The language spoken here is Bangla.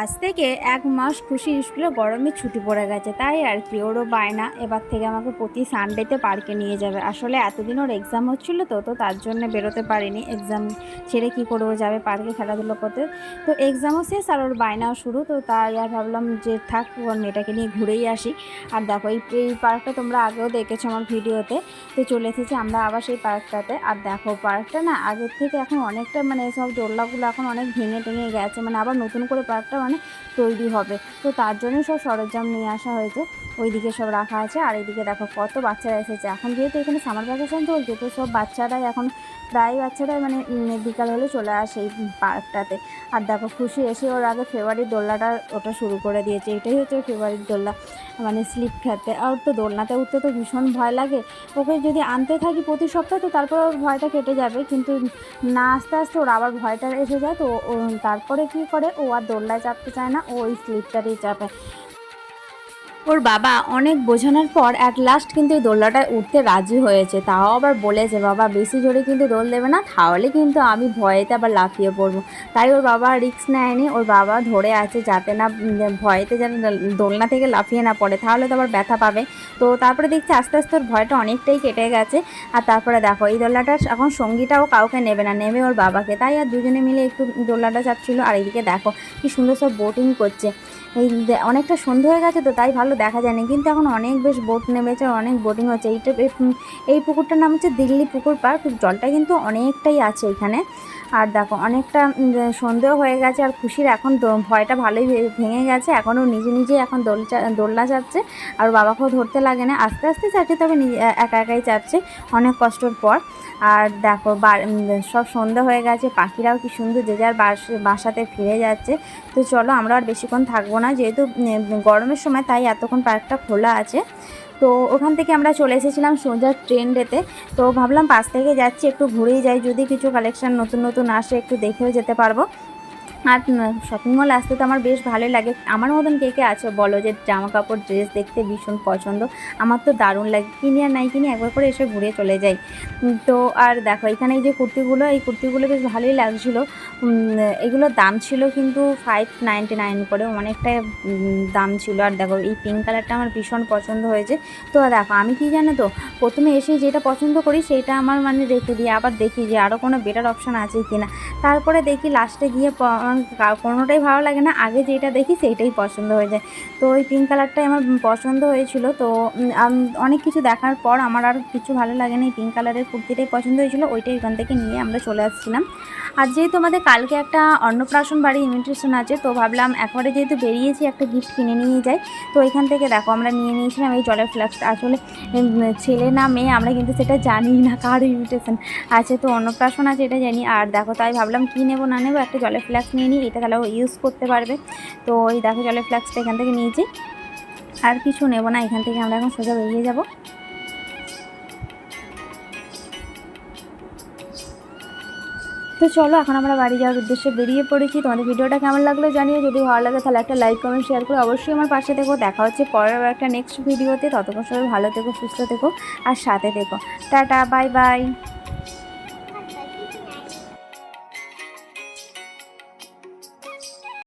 আজ থেকে এক মাস খুশি স্কুলে গরমে ছুটি পড়ে গেছে, তাই আর কি, ওরও বায়না। এবার থেকে আমাকে প্রতি সানডেতে পার্কে নিয়ে যাবে। আসলে এতদিন ওর এক্সাম হচ্ছিল তো তো তার জন্য বেরোতে পারিনি। এক্সাম ছেড়ে কী করব যাবে পার্কে খেলাধুলো করতে? তো এক্সামও শেষ আর ওর বায়নাও শুরু, তো তাই আর ভাবলাম যে থাক, ওর মেয়েটাকে নিয়ে ঘুরেই আসি। আর দেখো, এই এই পার্কটা তোমরা আগেও দেখেছ আমার ভিডিওতে, তো চলে এসেছি আমরা আবার সেই পার্কটাতে। আর দেখো, পার্কটা না আগের থেকে এখন অনেকটা মানে সব দোলনাগুলো এখন অনেক ভেঙে টেঙে গেছে মানে আবার নতুন করে পার্কটা মানে তৈরি হবে। তো তার জন্য সব সরঞ্জাম নিয়ে আসা হয়েছে। ওইদিকে সব রাখা আছে। আর এইদিকে দেখো কত বাচ্চারা এসেছে। এখন যেহেতু এখানে সামার ভ্যাকেশন চলছে, তো সব বাচ্চারাই এখন প্রায় বাচ্চারাই মানে বিকাল হলে চলে আসে এই পার্কটাতে। আর দেখো, খুশি এসে ওর আগে ফেভারিট দোলনাটা ওটা শুরু করে দিয়েছে। এটাই হচ্ছে ফেভারিট দোলনা মানে স্লিপ খেতে। আর তো দোলনাতে উঠতে তো ভীষণ ভয় লাগে। ওকে যদি আনতে থাকি প্রতি সপ্তাহে, তো তারপর ওর ভয়টা কেটে যাবে। কিন্তু না, আস্তে আস্তে ওর আবার ভয়টা এসে যায়। তো তারপরে কী করে? ও আর দোলনায় চাপতে চায় না, ও ওই স্লিপটাতেই চাপে। ওর বাবা অনেক বোঝানোর পর অ্যাট লাস্ট কিন্তু এই দোলনাটায় উঠতে রাজি হয়েছে। তাও আবার বলেছে, বাবা, বেশি জোরে কিন্তু দোল দেবে না, তাহলে কিন্তু আমি ভয়েতে আবার লাফিয়ে পড়ব। তাই ওর বাবা রিস্ক নেয়নি, ওর বাবা ধরে আছে যাতে না ভয়েতে যেন দোলনা থেকে লাফিয়ে না পড়ে, তাহলে তো আবার ব্যথা পাবে। তো তারপরে দেখছি আস্তে আস্তে ওর ভয়টা অনেকটাই কেটে গেছে। আর তারপরে দেখো, এই দোলনাটা এখন সঙ্গীটাও কাউকে নেবে না, নেবে ওর বাবাকে। তাই আর দুজনে মিলে একটু দোলনাটা চাপছিল আর এইদিকে দেখো, কি সুন্দর সব বোটিং করছে। এই অনেকটা সন্ধে হয়ে গেছে তো, তাই ভালো দেখা যায়নি। কিন্তু এখন অনেক বেশ বোট নেমেছে, অনেক বোটিং হচ্ছে। এইটা এই- পুকুরটার নাম হচ্ছে দিল্লি পুকুর পার্ক জলটা কিন্তু অনেকটাই আছে এখানে। আর দেখো, অনেকটা সন্দেহ হয়ে গেছে আর খুশির এখন ভয়টা ভালোই ভেঙে গেছে। এখনও নিজে নিজে এখন দোল দোলনা চাপছে। আর বাবাকেও ধরতে লাগে না। আস্তে আস্তে চাপছে, তবে নিজে একা, একাই চাপছে অনেক কষ্টর পর। আর দেখো সব সন্ধে হয়ে গেছে। পাখিরাও কি সুন্দর যে যার বাস- বাসাতে ফিরে যাচ্ছে। তো চলো, আমরা আর বেশিক্ষণ থাকব না। যেহেতু গরমের সময়, তাই এতক্ষণ পার্কটা খোলা আছে। তো ওখান থেকে আমরা চলে এসেছিলাম সোজা ট্রেন ডেতে। তো ভাবলাম পাশ থেকে যাচ্ছি, একটু ঘুরেই যাই, যদি কিছু কালেকশান নতুন নতুন আসে, একটু দেখেও যেতে পারব। আর শপিং মল আসতে তো আমার বেশ ভালোই লাগে। আমার মতন কে কে আছো বলো যে জামা কাপড় ড্রেস দেখতে ভীষণ পছন্দ। আমার তো দারুণ লাগে। কিনি আর নাই কিনি একবার করে এসে ঘুরে চলে যাই। তো আর দেখো, এখানে এই যে কুর্তিগুলো, এই কুর্তিগুলো বেশ ভালোই লাগছিল। এগুলোর দাম ছিল কিন্তু ফাইভ নাইনটি নাইন করে অনেকটা দাম ছিল। আর দেখো, এই পিঙ্ক কালারটা আমার ভীষণ পছন্দ হয়েছে। তো দেখো, আমি কি জানো তো, প্রথমে এসে যেটা পছন্দ করি সেটা আমার মানে রেখে দিই আবার দেখি যে আরও কোনো বেটার অপশান আছে কি না তারপরে দেখি লাস্টে গিয়ে কোনোটাই ভালো লাগে না। আগে যেটা দেখি সেইটাই পছন্দ হয়ে যায়। তো ওই পিঙ্ক কালারটাই আমার পছন্দ হয়েছিল। তো অনেক কিছু দেখার পর আমার আর কিছু ভালো লাগে না এই পিঙ্ক কালারের কুর্তিটাই পছন্দ হয়েছিল। ওইটাই ওখান থেকে নিয়ে আমরা চলে আসছিলাম। আর যেহেতু আমাদের কালকে একটা অন্নপ্রাশন বাড়ি ইনভিটেশন আছে, তো ভাবলাম একবারে যেহেতু বেরিয়েছি, একটা গিফট কিনে নিয়ে যাই। তো এখান থেকে দেখো, আমরা নিয়ে নিয়েছিলাম এই জলের ফ্লাক্সটা আসলে ছেলে না মেয়ে, আমরা কিন্তু সেটা জানি না কার ইনভিটেশন আছে। তো অন্নপ্রাশন আছে এটা জানি। আর দেখো, তাই ভাবলাম কী নেব, না নেব, একটা জলের ফ্লাক্স নিয়ে নিই এটা তাহলে ইউজ করতে পারবে। তো এই দেখো জলের ফ্লাক্সটা এখান থেকে নিয়েছি। আর কিছু নেব না, এখান থেকে আমরা এখন সোজা বেরিয়ে যাব। তো চলো, এখন আমরা বাড়ি যাওয়ার উদ্দেশ্যে বেরিয়ে পড়েছি। তোমাদের ভিডিওটা কেমন লাগল জানিয়ে যদি ভালো লাগে, তাহলে একটা লাইক কমেন্ট শেয়ার করে অবশ্যই আমার পাশে থেকো। দেখা হচ্ছে পরের একটা নেক্সট ভিডিওতে ততক্ষণ সবাই ভালো থেকো, সুস্থ থেকো, আর সাথে থেকো। Tata bye bye